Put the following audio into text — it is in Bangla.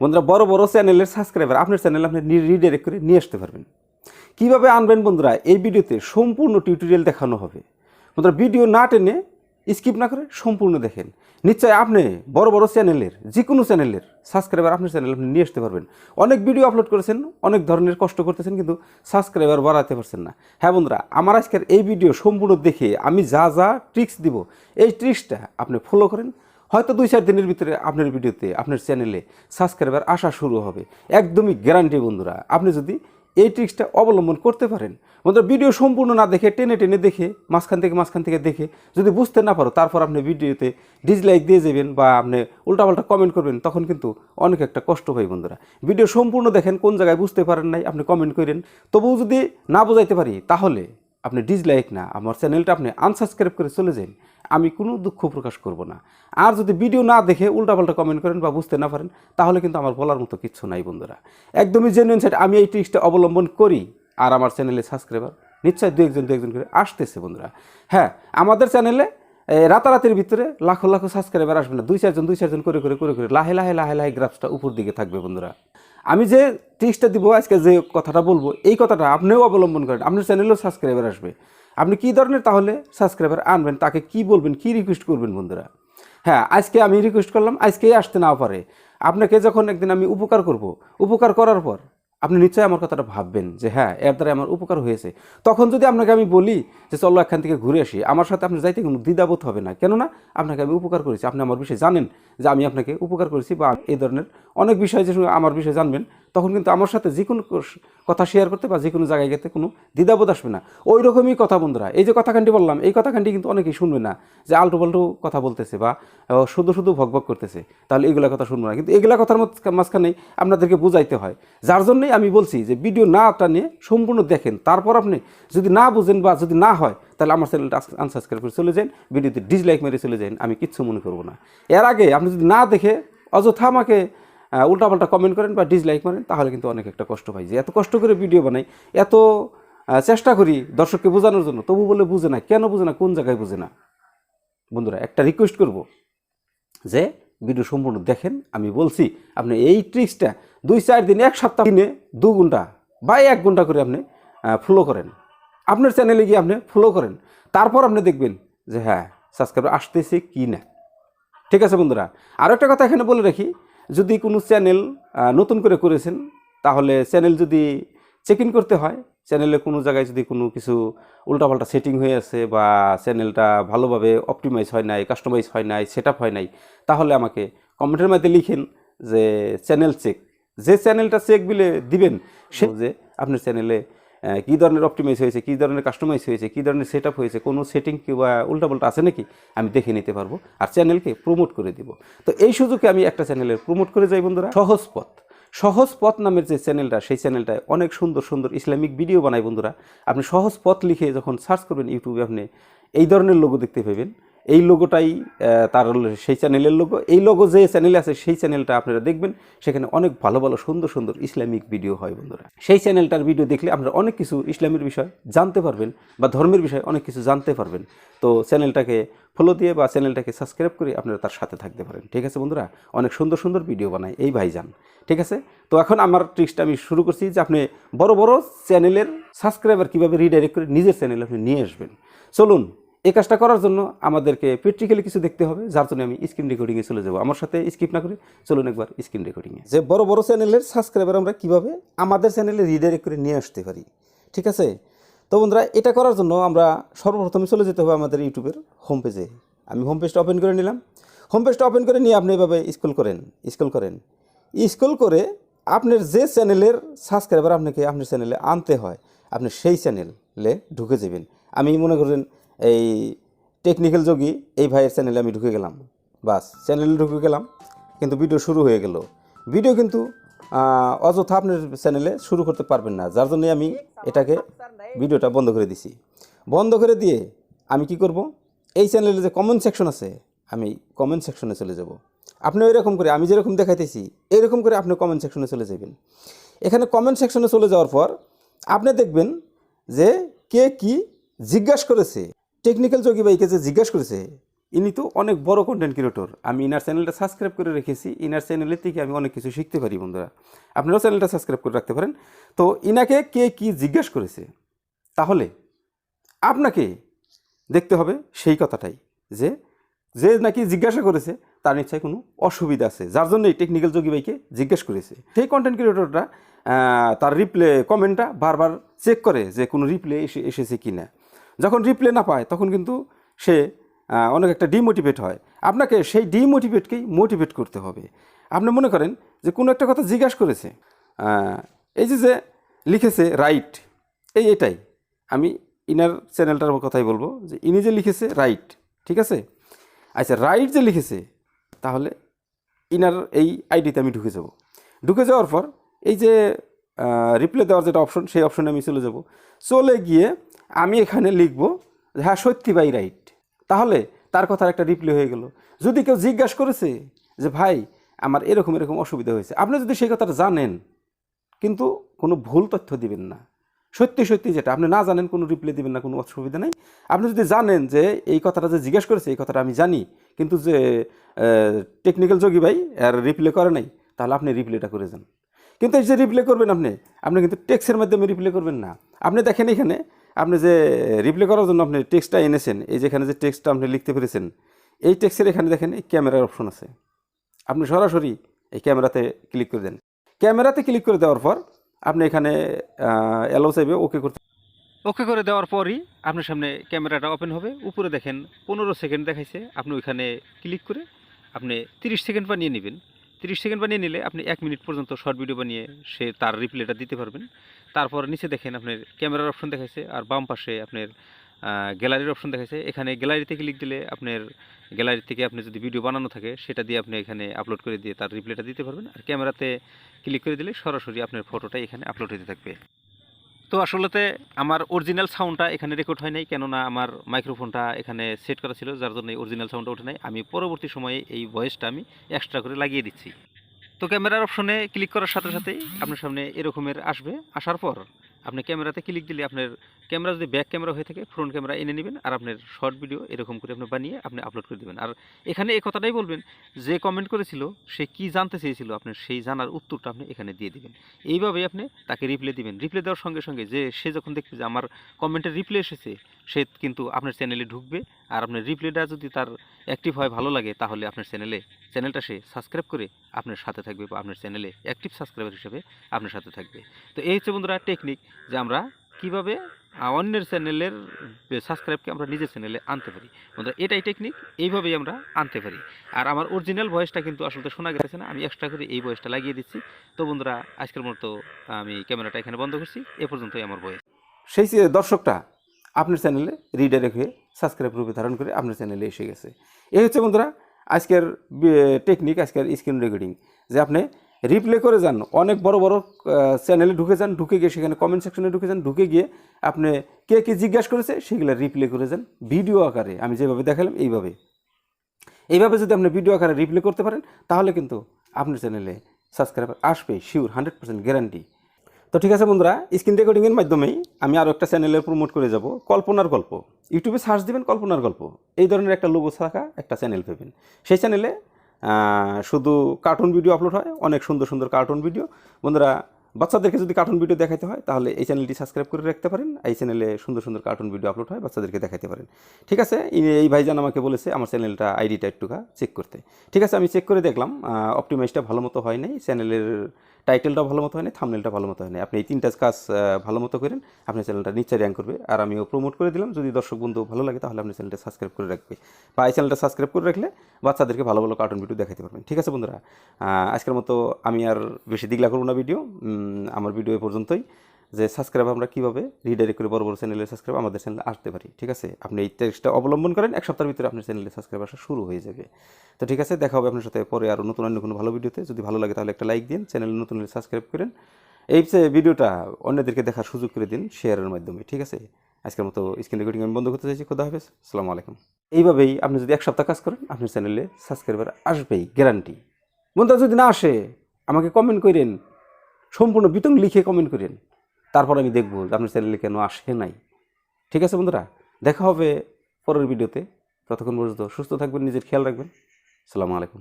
বন্ধুরা, বড় বড় চ্যানেলের সাবস্ক্রাইবার আপনার চ্যানেল আপনি রিডাইরেক্ট করে নিয়ে আসতে পারবেন। কীভাবে আনবেন বন্ধুরা, এই ভিডিওতে সম্পূর্ণ টিউটোরিয়াল দেখানো হবে। বন্ধুরা ভিডিও না টেনে স্কিপ না করে সম্পূর্ণ দেখেন। নিশ্চয় আপনি বড় বড় চ্যানেলের যে কোনো চ্যানেলের সাবস্ক্রাইবার আপনার চ্যানেল আপনি নিয়ে আসতে পারবেন। অনেক ভিডিও আপলোড করেছেন, অনেক ধরনের কষ্ট করতেছেন, কিন্তু সাবস্ক্রাইবার বাড়াতে পারছেন না। হ্যাঁ বন্ধুরা, আমার আজকের এই ভিডিও সম্পূর্ণ দেখে আমি যা যা ট্রিক্স দিব, এই ট্রিক্সটা আপনি ফলো করেন। হয়তো দুই চার দিনের ভিতরে আপনার ভিডিওতে, আপনার চ্যানেলে সাবস্ক্রাইবার আসা শুরু হবে। একদমই গ্যারান্টি বন্ধুরা, আপনি যদি এই ট্রিক্সটা অবলম্বন করতে পারেন, বন্ধুরা ভিডিও সম্পূর্ণ না দেখে, টেনে টেনে দেখে, মাঝখান থেকে মাঝখান থেকে দেখে, যদি বুঝতে না পারো, তারপর আপনি ভিডিওতে ডিসলাইক দিয়ে যাবেন বা আপনি উল্টাপাল্টা কমেন্ট করবেন, তখন কিন্তু অনেক একটা কষ্ট হয় বন্ধুরা। ভিডিও সম্পূর্ণ দেখেন, কোন জায়গায় বুঝতে পারেন নাই, আপনি কমেন্ট করেন। তবুও যদি না বোঝাইতে পারি, তাহলে আপনি ডিসলাইক না, আমার চ্যানেলটা আপনি আনসাবস্ক্রাইব করে চলে যান, আমি কোনো দুঃখ প্রকাশ করব না। আর যদি ভিডিও না দেখে উল্টাপাল্টা কমেন্ট করেন বা বুঝতে না পারেন, তাহলে কিন্তু আমার বলার মতো কিচ্ছু নাই বন্ধুরা। একদমই জেনুইন সাইড আমি এই ট্রিক্সটা অবলম্বন করি, আর আমার চ্যানেলে সাবস্ক্রাইবার নিশ্চয়ই দু একজন দু একজন করে আসতেছে বন্ধুরা। হ্যাঁ আমাদের চ্যানেলে রাতারাতির ভিতরে লাখো লাখো সাবস্ক্রাইবার আসবে না, দুই চারজন দুই চারজন করে করে করে করে, লাহে লাহে লাহে লাহে গ্রাফসটা উপর দিকে থাকবে বন্ধুরা। আমি যে টিক্সটা দিব, আজকে যে কথাটা বলব, এই কথাটা আপনিও অবলম্বন করেন, আপনার চ্যানেলেও সাবস্ক্রাইবার আসবে। আপনি কী ধরনের তাহলে সাবস্ক্রাইবার আনবেন, তাকে কি বলবেন, কি রিকোয়েস্ট করবেন বন্ধুরা? হ্যাঁ আজকে আমি রিকোয়েস্ট করলাম, আজকেই আসতে না পারে। আপনাকে যখন একদিন আমি উপকার করব, উপকার করার পর আপনি নিশ্চয়ই আমার কথাটা ভাববেন যে হ্যাঁ এর দ্বারা আমার উপকার হয়েছে। তখন যদি আপনাকে আমি বলি যে চলো এখান থেকে ঘুরে আসি, আমার সাথে আপনি যাইতে কোনো দ্বিধাবোধ হবে না। কেননা আপনাকে আমি উপকার করেছি। আপনি আমার বিষয়ে জানেন যে আমি আপনাকে উপকার করেছি বা এই ধরনের অনেক বিষয় যে আমার বিষয়ে জানবেন তখন কিন্তু আমার সাথে যে কোনো কথা শেয়ার করতে বা যে কোনো জায়গায় গেতে কোনো দ্বিধাবোধ আসবে না। ওই রকমই কথা বন্ধুরা। এই যে কথাখানটি বললাম, এই কথাখানটি কিন্তু অনেকেই শুনবে না যে আল্টো পাল্টো কথা বলতেছে বা শুধু শুধু ভকভক করতেছে। তাহলে এগুলা কথা শুনব না। কিন্তু এগুলা কথার মাঝ- মাঝখানেই আপনাদেরকে বুঝাইতে হয়। যার জন্যই আমি বলছি যে ভিডিও না টানে সম্পূর্ণ দেখেন। তারপর আপনি যদি না বুঝেন বা যদি না হয়, তাহলে আমার চ্যানেলটা আনসাবস্ক্রাইব করে চলে যান। ভিডিওতে ডিসলাইক মেরে চলে যান। আমি কিচ্ছু মনে করব না। এর আগে আপনি যদি না দেখে অযথা আমাকে উল্টাপাল্টা কমেন্ট করেন বা ডিসলাইক করেন তাহলে কিন্তু অনেক একটা কষ্ট পাই যে এত কষ্ট করে ভিডিও বানাই, এত চেষ্টা করি দর্শককে বোঝানোর জন্য, তবু বলে বুঝে না, কেন বুঝে না, কোন জায়গায় বুঝে না? বন্ধুরা, একটা রিকোয়েস্ট করব যে ভিডিও সম্পূর্ণ দেখেন, আমি বলছি, আপনি এই ট্রিক্সটা দুই চার দিন, এক সপ্তাহ দিনে দু ঘণ্টা বা এক ঘণ্টা করে আপনি ফলো করেন। আপনার চ্যানেলে গিয়ে আপনি ফলো করেন, তারপর আপনি দেখবেন যে হ্যাঁ সাবস্ক্রাইবার আসতেছে কি না। ঠিক আছে বন্ধুরা আরও একটা কথা এখানে বলে রাখি যদি কোনো চ্যানেল নতুন করে করেছেন তাহলে চ্যানেল যদি চেক ইন করতে হয় চ্যানেলে কোনো জায়গায় যদি কোনো কিছু উল্টাপাল্টা সেটিং হয়ে আছে বা চ্যানেলটা ভালোভাবে অপটিমাইজ হয় নাই কাস্টমাইজ হয় নাই সেট হয় নাই তাহলে আমাকে কমেন্টের মধ্যে লিখেন যে চ্যানেল চেক যে চ্যানেলটা চেক বিলে দিবেন সে যে আপনার চ্যানেলে কী ধরনের অপটিমাইজ হয়েছে, কী ধরনের কাস্টমাইজ হয়েছে, কী ধরনের সেট হয়েছে, কোনো সেটিং কিংবা উল্টাপাল্টা আছে নাকি, আমি দেখে নিতে পারব আর চ্যানেলকে প্রমোট করে দিব। তো এই সুযোগে আমি একটা চ্যানেলের প্রমোট করে যাই বন্ধুরা। সহজ পথ। সহজ পথ নামের যে চ্যানেলটা সেই চ্যানেলটায় অনেক সুন্দর সুন্দর ইসলামিক ভিডিও বানাই বন্ধুরা। আপনি সহজ পথ লিখে যখন সার্চ করবেন ইউটিউবে আপনি, এই ধরনের লোগো দেখতে পাবেন। এই লোগোটাই তার সেই চ্যানেলের লোগো এই লোগো যে চ্যানেলে আছে, সেই চ্যানেলটা আপনারা দেখবেন। সেখানে অনেক ভালো ভালো, সুন্দর সুন্দর ইসলামিক ভিডিও হয় বন্ধুরা। সেই চ্যানেলটার ভিডিও দেখলে আপনারা অনেক কিছু ইসলামের বিষয় জানতে পারবেন বা ধর্মের বিষয়ে অনেক কিছু জানতে পারবেন। তো চ্যানেলটাকে ফলো দিয়ে বা চ্যানেলটাকে সাবস্ক্রাইব করে আপনারা তার সাথে থাকতে পারেন। ঠিক আছে বন্ধুরা? অনেক সুন্দর সুন্দর ভিডিও বানায় এই ভাইজান। ঠিক আছে? তো এখন আমার ট্রিক্সটা আমি শুরু করছি যে আপনি বড় বড় চ্যানেলের সাবস্ক্রাইবার কীভাবে রিডাইরেক্ট করে নিজের চ্যানেলে আপনি নিয়ে আসবেন। চলুন এই কাজটা করার জন্য আমাদেরকে প্র্যাকটিক্যালি কিছু দেখতে হবে, যার জন্য আমি স্ক্রিন রেকর্ডিংয়ে চলে যাব। আমার সাথে স্কিপ না করে চলুন একবার স্ক্রিন রেকর্ডিংয়ে যে বড় বড় চ্যানেলের সাবস্ক্রাইবার আমরা কীভাবে আমাদের চ্যানেলে রিডাইরেক্ট করে নিয়ে আসতে পারি, ঠিক আছে? তো বন্ধুরা, এটা করার জন্য আমরা সর্বপ্রথমে চলে যেতে হবে আমাদের ইউটিউবের হোম পেজে আমি হোম পেজটা ওপেন করে নিলাম। হোম পেজটা ওপেন করে নিয়ে আপনি এভাবে স্ক্রল করেন স্ক্রল করেন। স্ক্রল করে আপনার যে চ্যানেলের সাবস্ক্রাইবার আপনাকে আপনার চ্যানেলে আনতে হয়, আপনি সেই চ্যানেলে ঢুকে যাবেন। আমি মনে করেন এই টেকনিক্যাল যোগী এই ভাইয়ের চ্যানেলে আমি ঢুকে গেলাম। বাস চ্যানেলে ঢুকে গেলাম, কিন্তু ভিডিও শুরু হয়ে গেল। ভিডিও কিন্তু অযথা আপনার চ্যানেলে শুরু করতে পারবেন না, যার জন্যে আমি এটাকে ভিডিওটা বন্ধ করে দিছি। বন্ধ করে দিয়ে আমি কি করব? এই চ্যানেলে যে কমেন্ট সেকশন আছে, আমি কমেন্ট সেকশনে চলে যাব। আপনি এরকম করে, আমি যেরকম দেখাইতেছি, এরকম করে আপনি কমেন্ট সেকশনে চলে যাবেন। এখানে কমেন্ট সেকশনে চলে যাওয়ার পর, আপনি দেখবেন যে কে কি জিজ্ঞাসা করেছে। টেকনিক্যাল যোগী ভাইকে যে জিজ্ঞাসা করেছে ইনি তো অনেক বড় কন্টেন্ট ক্রিয়েটর আমি ইনার চ্যানেলটা সাবস্ক্রাইব করে রেখেছি ইনার চ্যানেলের থেকে আমি অনেক কিছু শিখতে পারি বন্ধুরা আপনারাও চ্যানেলটা সাবস্ক্রাইব করে রাখতে পারেন তো ইনাকে কে কি জিজ্ঞেস করেছে তাহলে আপনাকে দেখতে হবে সেই কথাটাই যে যে নাকি জিজ্ঞাসা করেছে তার নিশ্চয়ই কোনো অসুবিধা আছে যার জন্য এই টেকনিক্যাল যোগী ভাইকে জিজ্ঞেস করেছে সেই কন্টেন্ট ক্রিয়েটরটা তার রিপ্লে কমেন্টটা বারবার চেক করে যে কোনো রিপ্লে এসে এসেছে কি না যখন রিপ্লে না পায়, তখন কিন্তু সে অনেক একটা ডিমোটিভেট হয়। আপনাকে সেই ডিমোটিভেটকেই মোটিভেট করতে হবে। আপনি মনে করেন যে কোনো একটা কথা জিজ্ঞাসা করেছে এই যে যে লিখেছে রাইট এই এটাই। আমি ইনার চ্যানেলটার কথাই বলব যে ইনি যে লিখেছে রাইট ঠিক আছে? আচ্ছা রাইট যে লিখেছে, তাহলে ইনার এই আইডিতে আমি ঢুকে যাব। ঢুকে যাওয়ার পর এই যে রিপ্লে দেওয়ার যেটা অপশন সেই অপশনে আমি চলে যাব। চলে গিয়ে আমি এখানে লিখব হ্যাঁ সত্যি বাই রাইট তাহলে তার কথার একটা রিপ্লে হয়ে গেল। যদি কেউ জিজ্ঞাসা করেছে যে, ভাই, আমার এরকম এরকম অসুবিধা হয়েছে। আপনি যদি সেই কথাটা জানেন, কিন্তু কোনো ভুল তথ্য দিবেন না। সত্যি সত্যি যেটা, আপনি না জানেন, কোনো রিপ্লাই দিবেন না, কোনো অসুবিধা নেই। আপনি যদি জানেন যে, এই কথাটা যে জিজ্ঞেস করেছে, এই কথাটা আমি জানি, কিন্তু যে টেকনিক্যাল যোগী ভাই, আর রিপ্লে করে নাই, তাহলে আপনি রিপ্লেটা করে যান। কিন্তু এই যে রিপ্লে করবেন আপনি আপনি কিন্তু টেক্সের মাধ্যমে রিপ্লে করবেন না। আপনি দেখেন এখানে আপনি যে রিপ্লে করার জন্য আপনি টেক্সটটা এনেছেন, এই যেখানে যে টেক্সটটা আপনি লিখতে পেরেছেন, এই টেক্সের এখানে দেখেন এই ক্যামেরার অপশন আছে। আপনি সরাসরি এই ক্যামেরাতে ক্লিক করে দেন। ক্যামেরাতে ক্লিক করে দেওয়ার পর আপনি এখানে অ্যালো চাইবে ওকে করতে ওকে করে দেওয়ার পরই আপনার সামনে ক্যামেরাটা ওপেন হবে। উপরে দেখেন পনেরো সেকেন্ড দেখাইছে। আপনি ওইখানে ক্লিক করে আপনি তিরিশ সেকেন্ড বানিয়ে নেবেন। তিরিশ সেকেন্ড বানিয়ে নিলে আপনি এক মিনিট পর্যন্ত শর্ট ভিডিও বানিয়ে সে তার রিপ্লেটা দিতে পারবেন। তারপর নিচে দেখেন আপনার ক্যামেরার অপশন দেখাইছে আর বাম পাশে আপনার গ্যালারির অপশন দেখাইছে। এখানে গ্যালারিতে ক্লিক দিলে আপনার গ্যালারি থেকে আপনি যদি ভিডিও বানানো থাকে, সেটা দিয়ে আপনি এখানে আপলোড করে দিয়ে তার রিপ্লেটা দিতে পারবেন। আর ক্যামেরাতে ক্লিক করে দিলে সরাসরি আপনার ফটোটা এখানে আপলোড হতে থাকবে। তো আসলেতে আমার অরিজিনাল সাউন্ডটা এখানে রেকর্ড হয় নাই, কেননা আমার মাইক্রোফোনটা এখানে সেট করা ছিল, যার জন্য অরিজিনাল সাউন্ডটা ওঠে নাই। আমি পরবর্তী সময়ে এই ভয়েসটা আমি এক্সট্রা করে লাগিয়ে দিচ্ছি। তো ক্যামেরার অপশনে ক্লিক করার সাথে সাথেই আপনার সামনে এরকমের আসবে। আসার পর আপনি ক্যামেরাতে ক্লিক দিলে আপনার ক্যামেরা যদি ব্যাক ক্যামেরা হয়ে থাকে ফ্রন্ট ক্যামেরা এনে নেবেন আর আপনার শর্ট ভিডিও এরকম করে আপনি বানিয়ে আপনি আপলোড করে দেবেন। আর এখানে এই কথাটাই বলবেন, যে কমেন্ট করেছিল, সে কি জানতে চেয়েছিল? আপনি সেই জানার উত্তরটা আপনি এখানে দিয়ে দিবেন। এইভাবেই আপনি তাকে রিপ্লে দিবেন। রিপ্লে দেওয়ার সঙ্গে সঙ্গে যে সে যখন দেখবে যে আমার কমেন্টের রিপ্লে এসেছে, সে কিন্তু আপনার চ্যানেলে ঢুকবে। আর আপনার রিপ্লেটা যদি তার অ্যাক্টিভ হয় ভালো লাগে তাহলে আপনার চ্যানেলে চ্যানেলটা সে সাবস্ক্রাইব করে আপনার সাথে থাকবে বা আপনার চ্যানেলে অ্যাক্টিভ সাবস্ক্রাইবার হিসেবে আপনার সাথে থাকবে। তো এই হচ্ছে বন্ধুরা টেকনিক যে আমরা কীভাবে অন্যের চ্যানেলের সাবস্ক্রাইবকে আমরা নিজের চ্যানেলে আনতে পারি। বন্ধুরা, এটাই টেকনিক এইভাবেই আমরা আনতে পারি। আর আমার অরিজিনাল ভয়েসটা কিন্তু আসলে শোনা গেছে না, আমি এক্সট্রা করে এই ভয়েসটা লাগিয়ে দিচ্ছি। তো বন্ধুরা, আজকের মতো আমি ক্যামেরাটা এখানে বন্ধ করছি, এ পর্যন্তই আমার ভয়েস সেই দর্শকটা আপনার চ্যানেলে রিডাইরেক্ট হয়ে সাবস্ক্রাইব রূপে ধারণ করে আপনার চ্যানেলে এসে গেছে। এই হচ্ছে বন্ধুরা, আজকের টেকনিক আজকের স্ক্রিন রেকর্ডিং যে আপনি রিপ্লে করে যান, অনেক বড় বড় চ্যানেলে ঢুকে যান, ঢুকে গিয়ে সেখানে কমেন্ট সেকশনে ঢুকে যান, ঢুকে গিয়ে আপনি কে কে জিজ্ঞাসা করেছে সেগুলো রিপ্লে করে যান ভিডিও আকারে। আমি যেভাবে দেখালাম এইভাবে। এইভাবে যদি আপনি ভিডিও আকারে রিপ্লে করতে পারেন, তাহলে কিন্তু আপনার চ্যানেলে সাবস্ক্রাইবার আসবে শিওর হান্ড্রেড পার্সেন্ট গ্যারান্টি তো ঠিক আছে বন্ধুরা, স্ক্রিন রেকর্ডিংয়ের মাধ্যমেই আমি আরও একটা চ্যানেলের প্রমোট করে যাব। কল্পনার গল্প। ইউটিউবে সার্চ দিবেন কল্পনার গল্প। এই ধরনের একটা লোগো থাকা একটা চ্যানেল পেবেন। সেই চ্যানেলে শুধু কার্টুন ভিডিও আপলোড হয়, অনেক সুন্দর সুন্দর কার্টুন ভিডিও বন্ধুরা, বাচ্চাদেরকে যদি কার্টুন ভিডিও দেখাতে হয়, তাহলে এই চ্যানেলটি সাবস্ক্রাইব করে রাখতে পারেন। এই চ্যানেলে সুন্দর সুন্দর কার্টুন ভিডিও আপলোড হয়, বাচ্চাদেরকে দেখাতে পারেন। ঠিক আছে, এই- ভাইজান আমাকে বলেছে, আমার চ্যানেলটা আইডিটা একটুকা চেক করতে। ঠিক আছে, আমি চেক করে দেখলাম অপটিমাইজটা ভালো মতো হয় নাই। চ্যানেলের টাইটেলটা ভালো মতো হয় না থামনেলটা ভালো মতো হয় না আপনি এই তিনটা কাজ ভালো মতো করেন আপনার চ্যানেলটা নিশ্চয়ই র্যাঙ্ক করবে। আর আমিও প্রমোট করে দিলাম। যদি দর্শক বন্ধু ভালো লাগে, তাহলে আপনি চ্যানেলটা সাবস্ক্রাইব করে রাখবে। বা এই চ্যানেলটা সাবস্ক্রাইব করে রাখলে বাচ্চাদেরকে ভালো ভালো কার্টুন ভিডিও দেখাতে পারবেন। ঠিক আছে বন্ধুরা? আজকের মতো আমি আর বেশি দিগলা করব না ভিডিও আমার ভিডিও এ পর্যন্তই। যে সাবস্ক্রাইব আমরা কীভাবে রিডাইরেক্ট করে বড় বড় চ্যানেলে সাবস্ক্রাইব আমাদের চ্যানেলে আসতে পারি, ঠিক আছে? আপনি এই টেক্সটটা অবলম্বন করেন, এক সপ্তাহের ভিতরে আপনার চ্যানেলে সাবস্ক্রাইব আসা শুরু হয়ে যাবে। তো ঠিক আছে, দেখা হবে আপনার সাথে পরে আরও নতুন অন্য কোনো ভালো ভিডিওতে যদি ভালো লাগে তাহলে একটা লাইক দিন চ্যানেল নতুন হলে সাবস্ক্রাইব করেন। এই ভিডিওটা অন্যদেরকে দেখার সুযোগ করে দিন শেয়ারের মাধ্যমে, ঠিক আছে? আজকের মতো স্ক্রিন রেকর্ডিং আমি বন্ধ করতে চাইছি, খোদা হাফেজ, আসসালামু আলাইকুম। এইভাবেই আপনি যদি এক সপ্তাহ কাজ করেন, আপনার চ্যানেলে সাবস্ক্রাইবার আসবেই গ্যারান্টি বন্ধুরা, যদি না আসে, আমাকে কমেন্ট করেন, সম্পূর্ণ বিতং লিখে কমেন্ট করেন। তারপর আমি দেখব আপনার চ্যানেলে কেন আসে নাই। ঠিক আছে বন্ধুরা? দেখা হবে পরের ভিডিওতে। ততক্ষণ পর্যন্ত সুস্থ থাকবেন, নিজের খেয়াল রাখবেন। সালামু আলাইকুম।